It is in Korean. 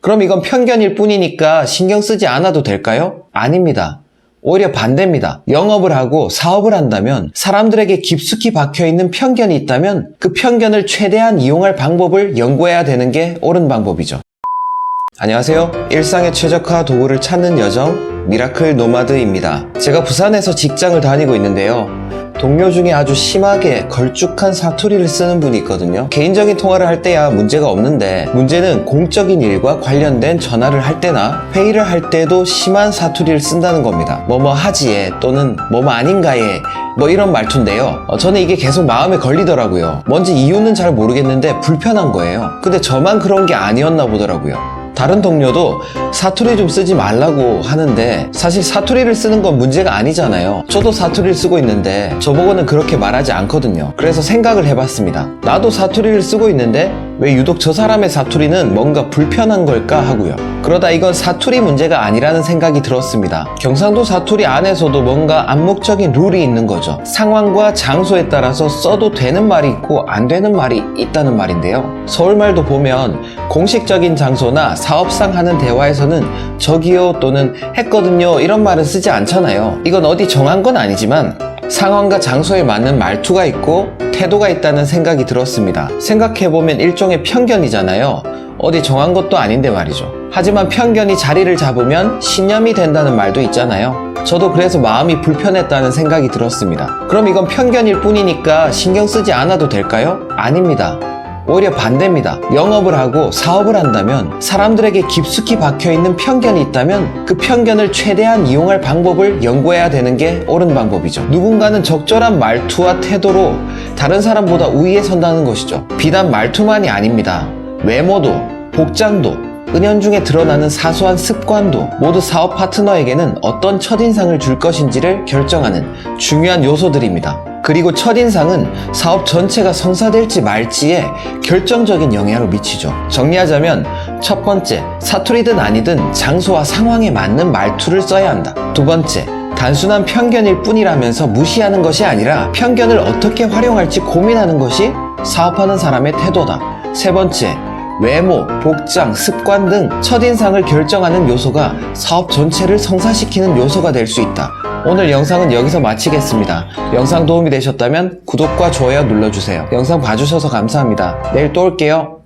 그럼 이건 편견일 뿐이니까 신경 쓰지 않아도 될까요? 아닙니다. 오히려 반대입니다. 영업을 하고 사업을 한다면 사람들에게 깊숙이 박혀 있는 편견이 있다면 그 편견을 최대한 이용할 방법을 연구해야 되는 게 옳은 방법이죠. 안녕하세요. 일상의 최적화 도구를 찾는 여정 미라클 노마드입니다. 제가 부산에서 직장을 다니고 있는데요. 동료 중에 아주 심하게 걸쭉한 사투리를 쓰는 분이 있거든요. 개인적인 통화를 할 때야 문제가 없는데 문제는 공적인 일과 관련된 전화를 할 때나 회의를 할 때도 심한 사투리를 쓴다는 겁니다. 뭐뭐 하지에 또는 뭐뭐 아닌가에 뭐 이런 말투인데요. 어, 저는 이게 계속 마음에 걸리더라고요. 뭔지 이유는 잘 모르겠는데 불편한 거예요. 근데 저만 그런 게 아니었나 보더라고요. 다른 동료도 사투리 좀 쓰지 말라고 하는데 사실 사투리를 쓰는 건 문제가 아니잖아요. 저도 사투리를 쓰고 있는데 저보고는 그렇게 말하지 않거든요. 그래서 생각을 해봤습니다. 나도 사투리를 쓰고 있는데 왜 유독 저 사람의 사투리는 뭔가 불편한 걸까 하고요. 그러다 이건 사투리 문제가 아니라는 생각이 들었습니다. 경상도 사투리 안에서도 뭔가 암묵적인 룰이 있는 거죠. 상황과 장소에 따라서 써도 되는 말이 있고 안 되는 말이 있다는 말인데요. 서울말도 보면 공식적인 장소나 사업상 하는 대화에서는 저기요 또는 했거든요 이런 말은 쓰지 않잖아요. 이건 어디 정한 건 아니지만 상황과 장소에 맞는 말투가 있고 태도가 있다는 생각이 들었습니다. 생각해보면 일종의 편견이잖아요. 어디 정한 것도 아닌데 말이죠. 하지만 편견이 자리를 잡으면 신념이 된다는 말도 있잖아요. 저도 그래서 마음이 불편했다는 생각이 들었습니다. 그럼 이건 편견일 뿐이니까 신경 쓰지 않아도 될까요? 아닙니다. 오히려 반대입니다. 영업을 하고 사업을 한다면 사람들에게 깊숙이 박혀 있는 편견이 있다면 그 편견을 최대한 이용할 방법을 연구해야 되는 게 옳은 방법이죠. 누군가는 적절한 말투와 태도로 다른 사람보다 우위에 선다는 것이죠. 비단 말투만이 아닙니다. 외모도, 복장도, 은연중에 드러나는 사소한 습관도 모두 사업 파트너에게는 어떤 첫인상을 줄 것인지를 결정하는 중요한 요소들입니다. 그리고 첫인상은 사업 전체가 성사될지 말지에 결정적인 영향을 미치죠. 정리하자면 첫 번째, 사투리든 아니든 장소와 상황에 맞는 말투를 써야 한다. 두 번째, 단순한 편견일 뿐이라면서 무시하는 것이 아니라 편견을 어떻게 활용할지 고민하는 것이 사업하는 사람의 태도다. 세 번째, 외모, 복장, 습관 등 첫인상을 결정하는 요소가 사업 전체를 성사시키는 요소가 될 수 있다. 오늘 영상은 여기서 마치겠습니다. 영상 도움이 되셨다면 구독과 좋아요 눌러주세요. 영상 봐주셔서 감사합니다. 내일 또 올게요.